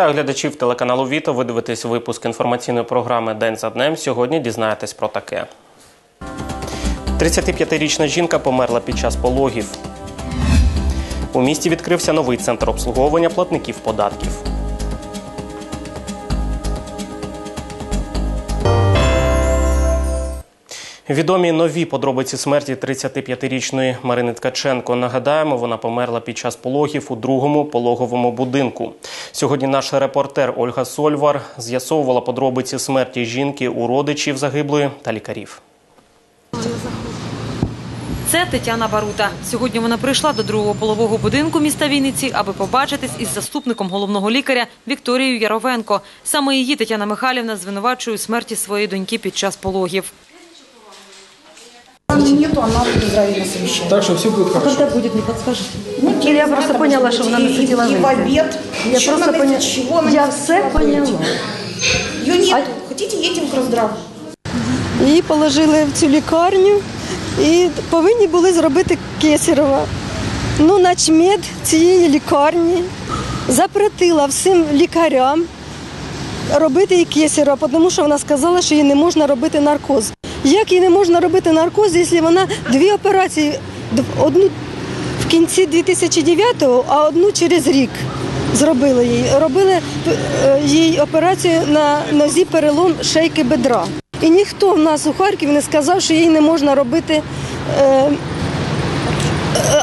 Вітаю глядачів телеканалу Віто. Ви дивитесь випуск інформаційної програми День за днем. Сьогодні дізнаєтесь про таке. 35-річна жінка померла під час пологів. У місті відкрився новий центр обслуговування платників податків. Відомі нові подробиці смерті 35-річної Марини Ткаченко. Нагадаємо, вона померла під час пологів у другому пологовому будинку. Сьогодні наш репортер Ольга Сольвар з'ясовувала подробиці смерті жінки у родичів загиблої та лікарів. Це Тетяна Барута. Сьогодні вона прийшла до другого полового будинку міста Вінниці, аби побачитись із заступником головного лікаря Вікторією Яровенко. Саме її Тетяна Михайлівна звинувачує у смерті своєї доньки під час пологів. Нету, она в Израиле на совещании. Так что все будет хорошо. Когда будет, не подскажешь? Ну, Или я просто поняла, что она насадила И в обед. Я просто поняла. чего она Я все поняла. Ее нет. Хотите, едем к раздраву. Її положили в цю лікарню і повинні були зробити кесарево. Ну, начмед цієї лікарні запретила всім лікарям робити їй кесарево, тому що вона сказала, що їй не можна робити наркоз. Як їй не можна робити наркоз, якщо вона дві операції, одну в кінці 2009-го, а одну через рік зробили їй. Робили е, їй операцію на нозі перелом шейки бедра. І ніхто в нас у Харкові не сказав, що їй не можна робити е, е,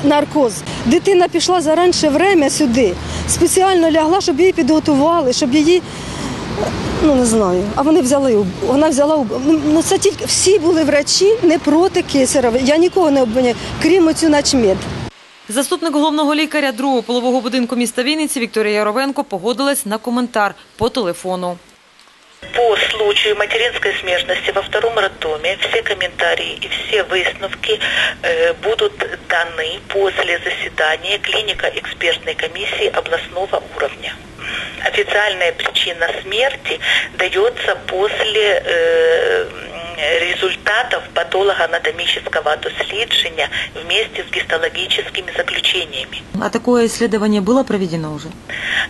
наркоз. Дитина пішла заранше время сюди, спеціально лягла, щоб її підготували, щоб її. Ну не знаю, а вони взяли у- вона взяла у- ну це тільки всі були врачі не проти Кесарева. Я нікого не обвиняю, крім оцю начмед. Заступник головного лікаря другого полового будинку міста Вінниці Вікторія Яровенко погодилась на коментар по телефону. По случаю материнской смертности во втором роддоме все комментарии и все выставки э, будут даны после заседания клинико-экспертной комиссии областного уровня. Официальная причина смерти дается после э, результатов патологоанатомического дослідження вместе с гистологическими заключениями. А такое исследование было проведено уже?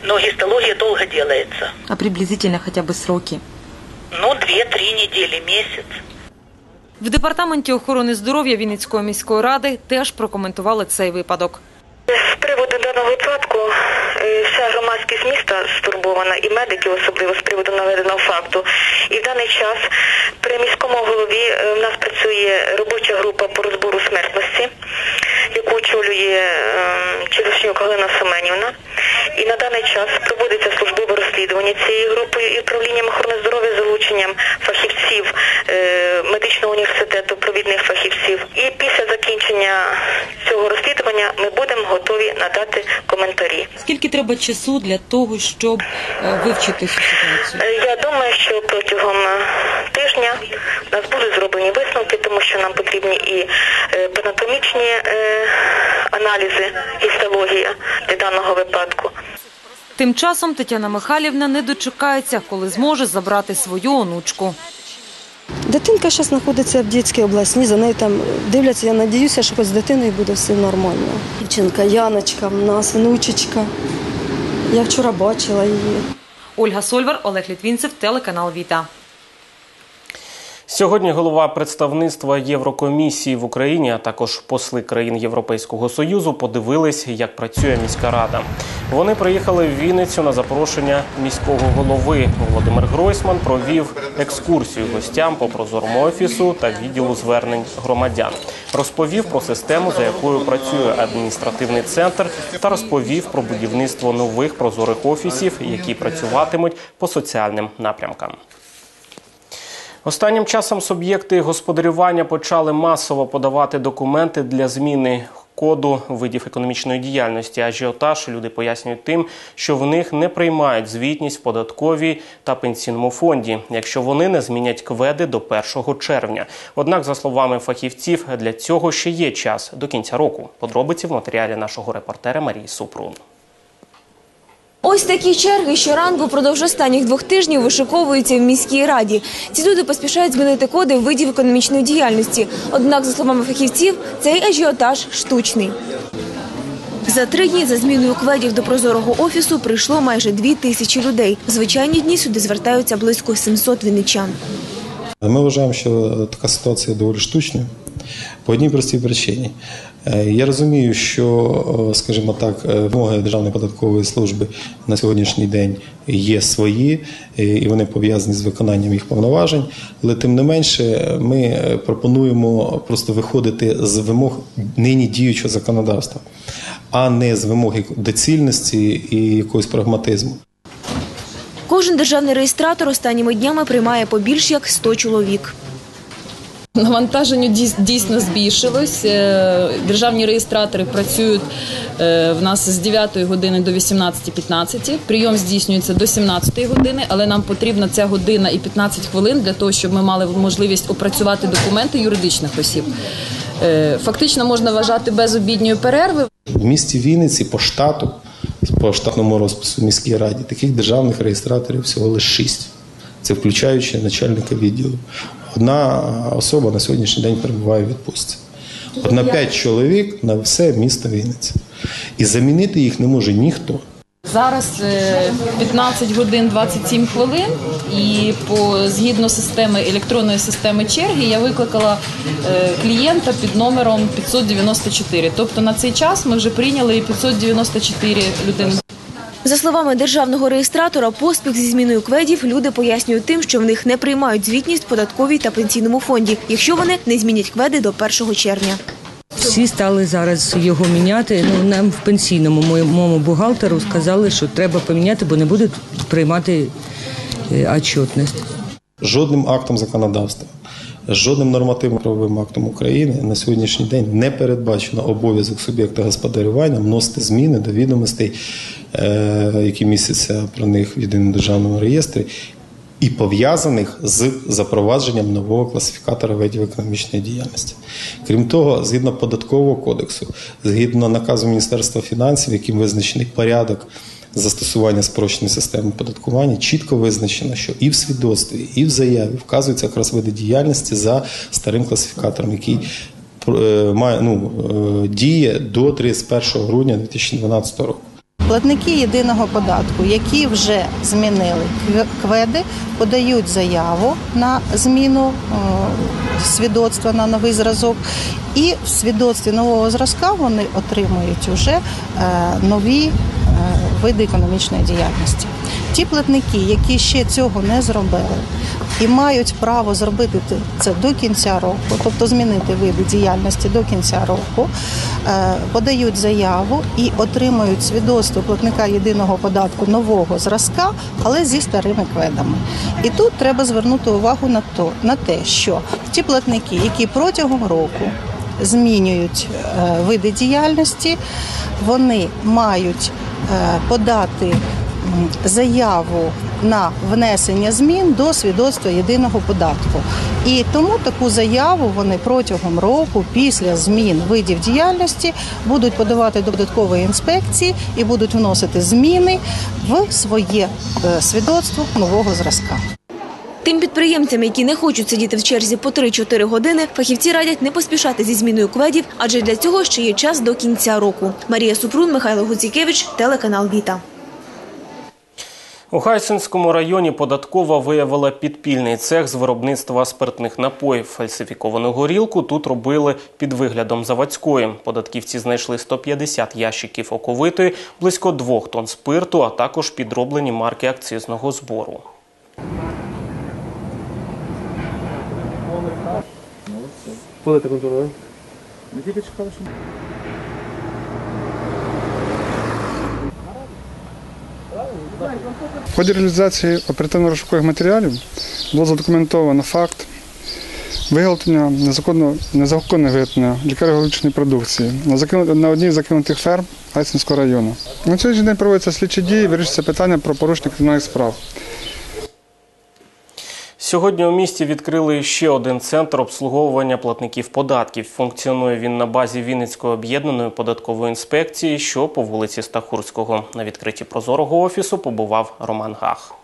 Но гистология долго делается. А приблизительно хотя бы сроки? Ну, 2-3 недели, месяц. В департаменті охорони здоров'я Вінницької міської ради теж прокоментували цей випадок. З приводу даного випадку е, вся громадськість міста стурбована і медики особливо з приводу наведеного факту. І в даний час при міському голові е, в нас працює робоча група по розбору смертності, яку очолює е, Челюшнюк Галина Семенівна. І на даний час проводиться службове розслідування цієї групи і управлінням охорони здоров'я з залученням фахівців е, медичного університету, провідних фахівців. І після закінчення цього розслідування ми будемо готові надати коментарі. Скільки треба часу для того, щоб е, вивчити цю ситуацію? Е, Я думаю, що протягом тижня у нас будуть зроблені висновки, тому що нам потрібні і панатомічні аналізи, гістологія для даного випадку. Тим часом Тетяна Михайлівна не дочекається, коли зможе забрати свою онучку. Дитинка зараз знаходиться в дитячій обласній, за нею там дивляться. Я сподіваюся, що з дитиною буде все нормально. Дівчинка Яночка в нас, внучечка. Я вчора бачила її. Ольга Сольвар, Олег Літвінцев, телеканал Віта. Сьогодні голова представництва Єврокомісії в Україні, а також посли країн Європейського союзу подивились, як працює міська рада. Вони приїхали в Вінницю на запрошення міського голови. Володимир Гройсман провів екскурсію гостям по прозорому офісу та відділу звернень громадян. Розповів про систему, за якою працює адміністративний центр, та розповів про будівництво нових прозорих офісів, які працюватимуть по соціальним напрямкам. Останнім часом суб'єкти господарювання почали масово подавати документи для зміни коду видів економічної діяльності. Ажіотаж люди пояснюють тим, що в них не приймають звітність в податковій та пенсійному фонді, якщо вони не змінять кведи до 1 червня. Однак, за словами фахівців, для цього ще є час до кінця року. Подробиці в матеріалі нашого репортера Марії Супрун. Ось такі черги щоранку впродовж останніх двох тижнів вишиковуються в міській раді. Ці люди поспішають змінити коди видів економічної діяльності. Однак, за словами фахівців, цей ажіотаж штучний. За три дні за зміною кведів до прозорого офісу прийшло майже дві тисячі людей. В звичайні дні сюди звертаються близько 700 вінничан. Ми вважаємо, що така ситуація доволі штучна по одній простій причині. Е, Я розумію, що, е, скажімо так, е, вимоги Державної податкової служби на сьогоднішній день є свої, і вони пов'язані з виконанням їх повноважень. Але тим не менше, ми пропонуємо просто виходити з вимог нині діючого законодавства, а не з вимоги доцільності і якогось прагматизму. Кожен державний реєстратор останніми днями приймає по більш як 100 чоловік. Навантаження дійс- дійсно збільшилось. Е, Державні реєстратори працюють е, в нас з 9 години до 18.15. Прийом здійснюється до 17 години, але нам потрібна ця година і 15 хвилин для того, щоб ми мали можливість опрацювати документи юридичних осіб. Е, Фактично можна вважати безобідньої перерви. В місті Вінниці по штату, по штатному розпису в міській раді, таких державних реєстраторів всього лише шість. Це включаючи начальника відділу. Одна особа на сьогоднішній день перебуває в відпустці. От на п'ять чоловік на все місто Вінниця. І замінити їх не може ніхто. Зараз е, 15 годин 27 хвилин, і по згідно системи електронної системи черги я викликала е, клієнта під номером 594. Тобто на цей час ми вже прийняли 594 людини. За словами державного реєстратора, поспіх зі зміною кведів люди пояснюють тим, що в них не приймають звітність в податковій та пенсійному фонді, якщо вони не змінять кведи до 1 червня. Всі стали зараз його міняти. Ну нам в пенсійному моєму бухгалтеру сказали, що треба поміняти, бо не будуть приймати е, отчетність. Жодним актом законодавства, жодним нормативним правовим актом України на сьогоднішній день не передбачено обов'язок суб'єкта господарювання вносити зміни до відомостей, е, які містяться про них в єдиному державному реєстрі, і пов'язаних з запровадженням нового класифікатора видів економічної діяльності. Крім того, згідно податкового кодексу, згідно наказу Міністерства фінансів, яким визначений порядок застосування спрощеної системи податкування, чітко визначено, що і в свідоцтві, і в заяві вказуються якраз види діяльності за старим класифікатором, який е, має ну, е, діє до 31 грудня 2012 року. Платники єдиного податку, які вже змінили кв- кведи, подають заяву на зміну е, свідоцтва на новий зразок, і в свідоцтві нового зразка вони отримують вже нові види економічної діяльності. Ті платники, які ще цього не зробили і мають право зробити це до кінця року, тобто змінити види діяльності до кінця року, е, подають заяву і отримують свідоцтво платника єдиного податку нового зразка, але зі старими кведами. І тут треба звернути увагу на то на те, що ті платники, які протягом року змінюють е, види діяльності, вони мають подати заяву на внесення змін до свідоцтва єдиного податку. І тому таку заяву вони протягом року, після змін видів діяльності, будуть подавати до податкової інспекції і будуть вносити зміни в своє е, свідоцтво нового зразка. Тим підприємцям, які не хочуть сидіти в черзі по 3-4 години, фахівці радять не поспішати зі зміною кведів, адже для цього ще є час до кінця року. Марія Супрун, Михайло Гуцікевич, телеканал Віта. У Хайсинському районі податкова виявила підпільний цех з виробництва спиртних напоїв. Фальсифіковану горілку тут робили під виглядом заводської. Податківці знайшли 150 ящиків оковитої, близько двох тонн спирту, а також підроблені марки акцизного збору. Будете контролювати? Не тільки чекали, що... В ході реалізації оперативно-розшукових матеріалів було задокументовано факт виготовлення незаконного незаконне виготовлення лікарно-горілчної продукції на на одній з закинутих ферм Айсенського району. На сьогоднішній день проводяться слідчі дії, вирішується питання про порушення кримінальних справ. Сьогодні у місті відкрили ще один центр обслуговування платників податків. Функціонує він на базі Вінницької об'єднаної податкової інспекції, що по вулиці Стахурського. На відкритті прозорого офісу побував Роман Гах.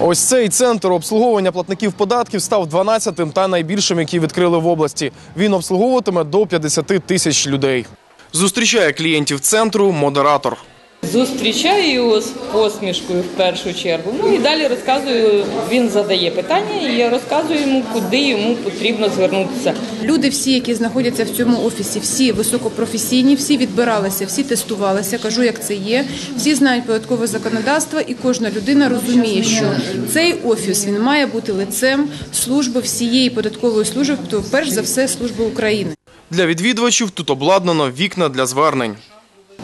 Ось цей центр обслуговування платників податків став 12-тим та найбільшим, який відкрили в області. Він обслуговуватиме до 50 тисяч людей. Зустрічає клієнтів центру модератор. Зустрічаю його з посмішкою в першу чергу. Ну і далі розказую, він задає питання, і я розказую йому, куди йому потрібно звернутися. Люди, всі, які знаходяться в цьому офісі, всі високопрофесійні, всі відбиралися, всі тестувалися. Кажу, як це є. Всі знають податкове законодавство, і кожна людина розуміє, що цей офіс він має бути лицем служби всієї податкової служби, то перш за все служби України. Для відвідувачів тут обладнано вікна для звернень.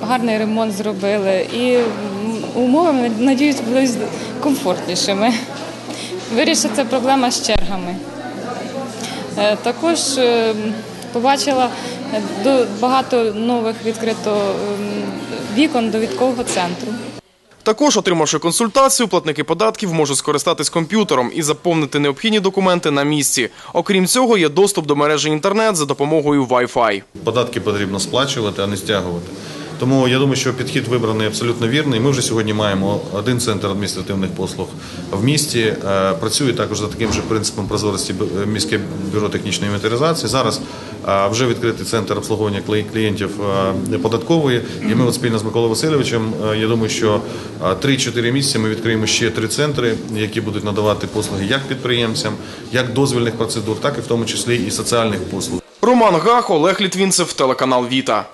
Гарний ремонт зробили і умови, надіюсь, будуть комфортнішими. Вирішиться проблема з чергами. Е, Також е, побачила багато нових відкрито ем, вікон довідкового центру. Також, отримавши консультацію, платники податків можуть скористатись комп'ютером і заповнити необхідні документи на місці. Окрім цього, є доступ до мережі інтернет за допомогою Wi-Fi. Податки потрібно сплачувати, а не стягувати. Тому я думаю, що підхід вибраний абсолютно вірний. Ми вже сьогодні маємо один центр адміністративних послуг в місті. Е, Працює також за таким же принципом прозорості міське бюро технічної інвентаризації. Зараз е, вже відкритий центр обслуговування клі- клієнтів е, податкової. І ми от спільно з Миколою Васильовичем. е, Я думаю, що е, 3-4 місяці ми відкриємо ще три центри, які будуть надавати послуги як підприємцям, як дозвільних процедур, так і в тому числі і соціальних послуг. Роман Гах, Олег Літвінцев, телеканал Віта.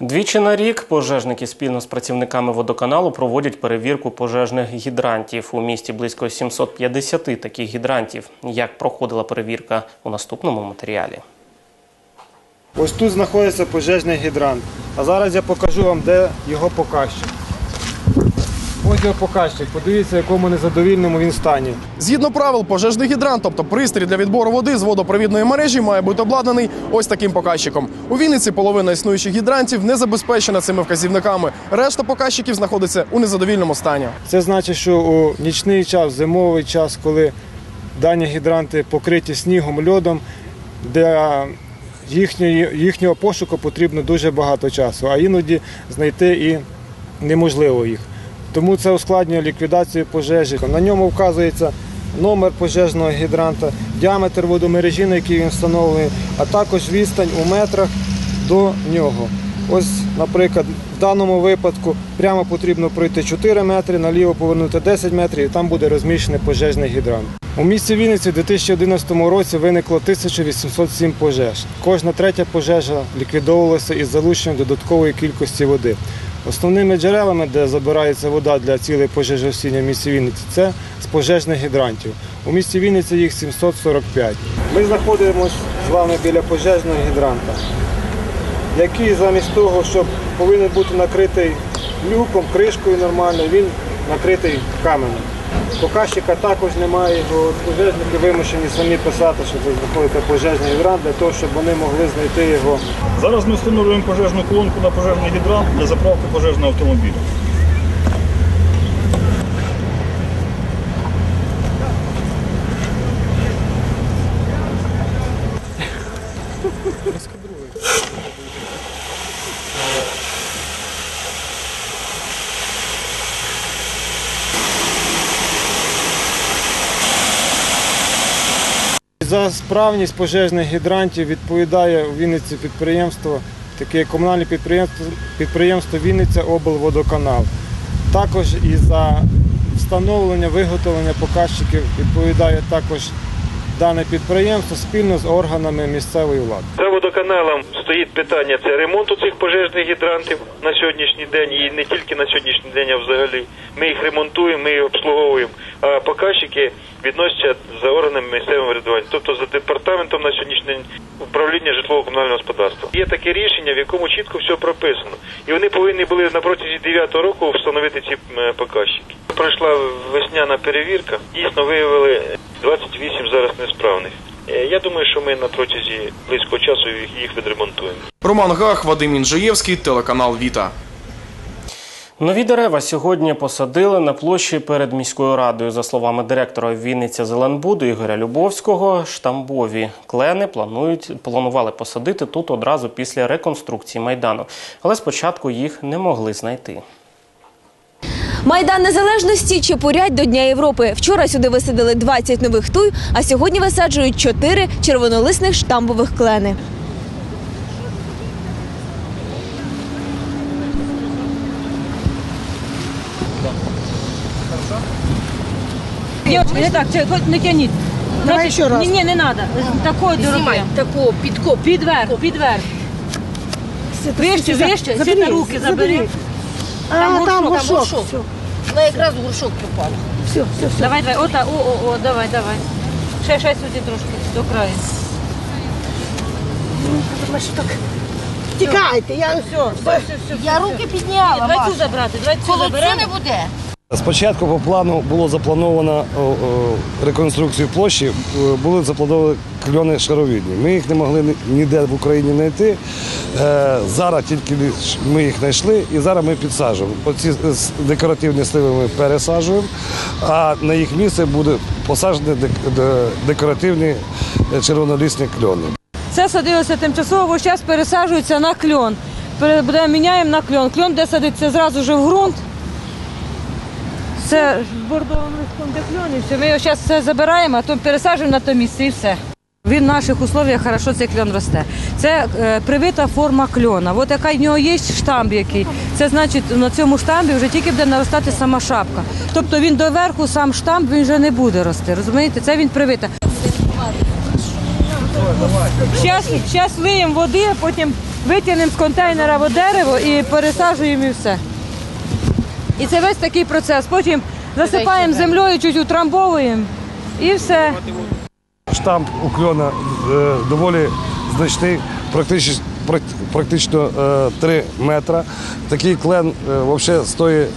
Двічі на рік пожежники спільно з працівниками водоканалу проводять перевірку пожежних гідрантів. У місті близько 750 таких гідрантів. Як проходила перевірка у наступному матеріалі. Ось тут знаходиться пожежний гідрант. А зараз я покажу вам, де його показчик. Ось його показчик. Подивіться, в якому незадовільному він стані. Згідно правил, пожежний гідрант, тобто пристрій для відбору води з водопровідної мережі, має бути обладнаний ось таким показчиком. У Вінниці половина існуючих гідрантів не забезпечена цими вказівниками. Решта показчиків знаходиться у незадовільному стані. Це значить, що у нічний час, зимовий час, коли дані гідранти покриті снігом, льодом, для їхньої, їхнього пошуку потрібно дуже багато часу, а іноді знайти і неможливо їх. Тому це ускладнює ліквідацію пожежі. На ньому вказується номер пожежного гідранта, діаметр водомережі, на який він встановлений, а також відстань у метрах до нього. Ось, наприклад, в даному випадку прямо потрібно пройти 4 метри, наліво повернути 10 метрів, і там буде розміщений пожежний гідрант. У місті Вінниці в 2011 році виникло 1807 пожеж. Кожна третя пожежа ліквідовувалася із залученням додаткової кількості води. Основними джерелами, де забирається вода для цілей пожежогасіння в місті Вінниці, це з пожежних гідрантів. У місті Вінниці їх 745. Ми знаходимося з вами біля пожежного гідранта, який замість того, щоб повинен бути накритий люком, кришкою нормально, він накритий каменем. Показчика також немає, бо пожежники вимушені самі писати, що це знаходиться пожежний гідрант, для того, щоб вони могли знайти його. Зараз ми встановлюємо пожежну колонку на пожежний гідрант для заправки пожежного автомобіля. За справність пожежних гідрантів відповідає у Вінниці підприємство, таке комунальне підприємство, підприємство Вінниця облводоканал. Також і за встановлення, виготовлення показчиків відповідає також дане підприємство спільно з органами місцевої влади. За водоканалом стоїть питання це ремонту цих пожежних гідрантів на сьогоднішній день і не тільки на сьогоднішній день, а взагалі. Ми їх ремонтуємо, ми їх обслуговуємо. А показчики відносяться за органами місцевого врядування, тобто за департаментом на сьогоднішній день управління житлово-комунального господарства. Є таке рішення, в якому чітко все прописано. І вони повинні були на протязі 9 року встановити ці показчики. Пройшла весняна перевірка, дійсно виявили 28 зараз несправних. Е, Я думаю, що ми на протязі близького часу їх- їх відремонтуємо. Роман Гах, Вадим Інжиєвський, телеканал Віта. Нові дерева сьогодні посадили на площі перед міською радою. За словами директора Вінниця Зеленбуду Ігоря Любовського, штамбові клени планують планували посадити тут одразу після реконструкції майдану, але спочатку їх не могли знайти. Майдан Незалежності чепурять до Дня Європи. Вчора сюди висадили 20 нових туй, а сьогодні висаджують 4 червонолисних штамбових клени. Девочка, не так, хоть натяніть. Давай ще раз. Ні, ні, не треба. Такої дороги. Таку, підкоп. Підверх, підверх. Вище, вище, Забери, руки забери. А, там горшок, Ну, якраз горшок попав. Все, все, все. Давай, давай, ота, о, о, о, давай, давай. Ще, ще сюди трошки, до краю. Ми що так. Тікайте, я Все, все, все, все. Я руки підняла. Давай цю забрати, давай цю заберемо. не буде. Спочатку по плану було заплановано о, о, реконструкцію площі, е, були заплановані кльони шаровідні. Ми їх не могли ніде в Україні знайти. Е, Зараз тільки ми їх знайшли і зараз ми підсаджуємо. Оці декоративні сливи ми пересаджуємо, а на їх місце буде посаджені декоративні е, червонолісні кльони. Це садилося тимчасово, зараз пересаджується на кльон. Міняємо на кльон. Кльон де садиться зразу вже в ґрунт. Це з бордовим листком де кльон і все. Ми його зараз все забираємо, а то пересаджуємо на то місце і все. Він в наших условиях хорошо цей кльон росте. Це е, привита форма кльона. От яка в нього є штамп який. Це значить на цьому штампі вже тільки буде наростати сама шапка. Тобто він доверху сам штамп він вже не буде рости. Розумієте? Це він привита. Зараз виємо води, потім витягнемо з контейнера в дерево і пересаджуємо і все. І це весь такий процес. Потім засипаємо землею, чуть утрамбовуємо і все. Штамп у кльона е, доволі значний, практично, практично е, 3 метри. Такий клен е, взагалі стоїть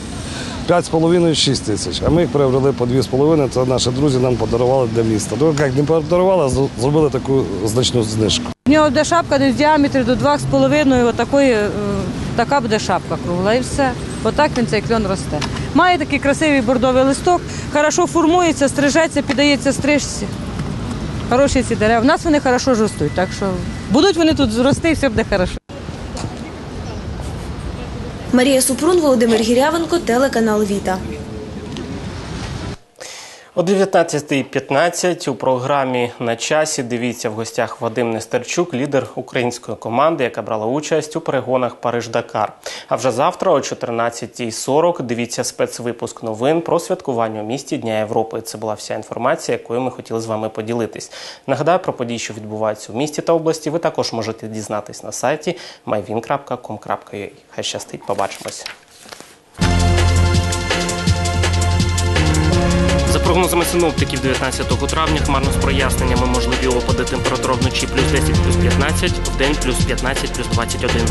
5,5-6 тисяч, а ми їх приобрели по 2,5. Це наші друзі нам подарували для міста. Ну, як не подарували, а зробили таку значну знижку. В нього буде шапка десь в діаметрі до 2,5, отакої, е, така буде шапка кругла і все. Отак він цей кльон росте. Має такий красивий бордовий листок, хорошо формується, стрижеться, піддається стрижці. Хороші ці дерева. У нас вони хорошо ростуть, так що будуть вони тут зрости, і все буде хорошо. Марія Супрун, Володимир Гірявенко, телеканал Віта. О 19.15 у програмі на часі дивіться в гостях Вадим Нестерчук, лідер української команди, яка брала участь у перегонах Париж-Дакар. А вже завтра о 14.40 дивіться спецвипуск новин про святкування у місті Дня Європи. Це була вся інформація, якою ми хотіли з вами поділитись. Нагадаю про події, що відбуваються у місті та області. Ви також можете дізнатись на сайті myvin.com.ua. Хай щастить, побачимось. Прогнозами синоптиків 19 травня хмарно з проясненнями можливі опади температура вночі плюс 10 плюс 15, в день плюс 15 плюс 21.